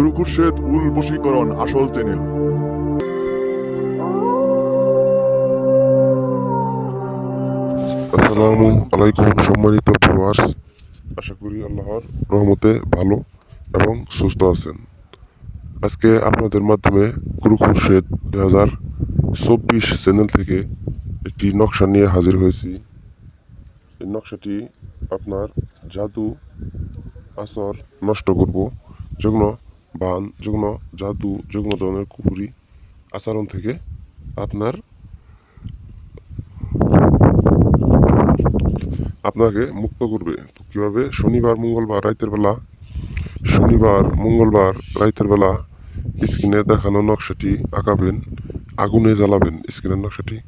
গুরু খুরশেদ উল বশীকরণ আসল চ্যানেল। আসসালামু আলাইকুম, সম্মানিত ভিউয়ার্স আশা করি আল্লাহর রহমতে ভালো এবং সুস্থ আছেন। আজকে আপনাদের মাধ্যমে গুরু খুরশেদ দু হাজার চব্বিশ চ্যানেল থেকে একটি নকশা নিয়ে হাজির হয়েছি। এই নকশাটি আপনার জাদু আসর নষ্ট করব, যেগুলো বান যেগুলো জাদু যেগুলো ধরনের কুপুরি আচরণ থেকে আপনার আপনাকে মুক্ত করবে। তো কীভাবে? শনিবার, মঙ্গলবার রাতের বেলা। শনিবার, মঙ্গলবার রাতের বেলা স্ক্রিনে দেখানো নকশাটি আঁকাবেন, আগুনে জ্বালাবেন। স্ক্রিনের নকশাটি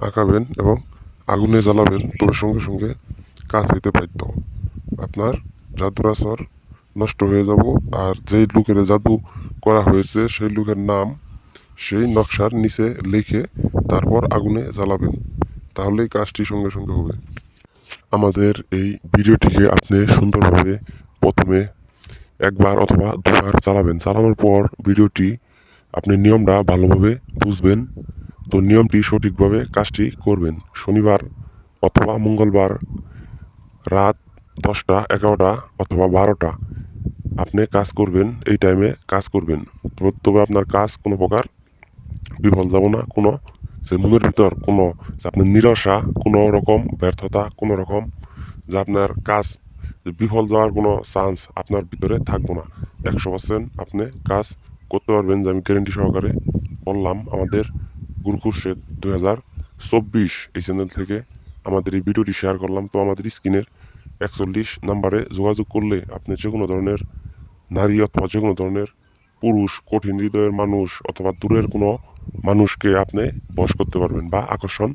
আঁকাবেন এবং আগুনে জ্বালাবেন। তবে সঙ্গে সঙ্গে কাজ হইতে পারত আপনার জাদুর আসর নষ্ট হয়ে যাব। আর যেই লোকের জাদু করা হয়েছে, সেই লোকের নাম সেই নকশার নিচে লিখে তারপর আগুনে জ্বালাবেন। তাহলেই কাজটি সঙ্গে সঙ্গে হবে। আমাদের এই ভিডিওটিকে আপনি সুন্দরভাবে প্রথমে একবার অথবা দুবার চালাবেন। চালানোর পর ভিডিওটি আপনি নিয়মটা ভালোভাবে বুঝবেন। তো নিয়মটি সঠিকভাবে কাজটি করবেন। শনিবার অথবা মঙ্গলবার রাত দশটা, এগারোটা অথবা বারোটা আপনি কাজ করবেন, এই টাইমে কাজ করবেন। তবে আপনার কাজ কোনো প্রকার বিফল যাব না, কোনো যে মনের ভিতর কোনো যে আপনার নিরাশা, কোনো রকম ব্যর্থতা, কোনো রকম যে আপনার কাজ বিফল যাওয়ার কোনো চান্স আপনার ভিতরে থাকব না। একশো পার্সেন্ট আপনি কাজ করতে পারবেন যে আমি গ্যারেন্টি সহকারে বললাম আমাদের গুরুকুরশেদ দু হাজার চব্বিশ এই চ্যানেল থেকে আমাদের এই ভিডিওটি শেয়ার করলাম। তো আমাদের স্ক্রিনের একচল্লিশ নাম্বারে যোগাযোগ করলে আপনি যে কোনো ধরনের নারী অথবা যে কোনো ধরনের পুরুষ, কঠিন হৃদয়ের মানুষ অথবা দূরের কোনো মানুষকে আপনি বশ করতে পারবেন বা আকর্ষণ,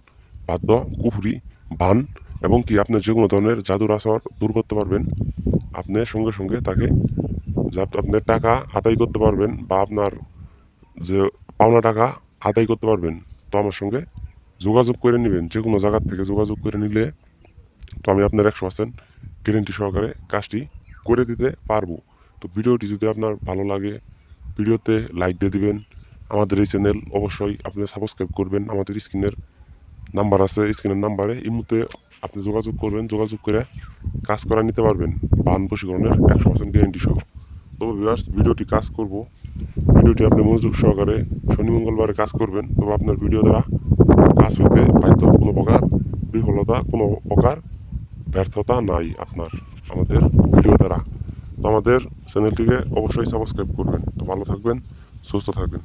বাদ্য, কুফুরি, বান এবং কি আপনি যে কোনো ধরনের জাদুর আসর দূর করতে পারবেন। আপনি সঙ্গে সঙ্গে তাকে যা আপনি টাকা আদায় করতে পারবেন বা আপনার যে পাওনা টাকা আদায় করতে পারবেন, তো আমার সঙ্গে যোগাযোগ করে নেবেন। যে কোনো জায়গার থেকে যোগাযোগ করে নিলে তো আমি আপনার একশো পার্সেন্ট গ্যারেন্টি সহকারে কাজটি করে দিতে পারব। তো ভিডিওটি যদি আপনার ভালো লাগে ভিডিওতে লাইক দিয়ে দিবেন। আমাদের এই চ্যানেল অবশ্যই আপনি সাবস্ক্রাইব করবেন। আমাদের স্ক্রিনের নাম্বার আছে, স্ক্রিনের নাম্বারে এই মুহূর্তে আপনি যোগাযোগ করবেন, যোগাযোগ করে কাজ করা নিতে পারবেন। বান বশীকরণের একশো পার্সেন্ট গ্যারেন্টি সহ। তবে ভিউয়ার্স ভিডিওটি কাজ করব। ভিডিওটি আপনি মনোযোগ সহকারে শনি, মঙ্গলবারে কাজ করবেন। তবে আপনার ভিডিও দ্বারা কাজ হইতে হয়তো কোনো প্রকার বিফলতা, কোনো প্রকার ব্যর্থতা নাই আপনার, আমাদের আমাদের চ্যানেলটিকে অবশ্যই সাবস্ক্রাইব করবেন। তো ভালো থাকবেন সুস্থ থাকবেন।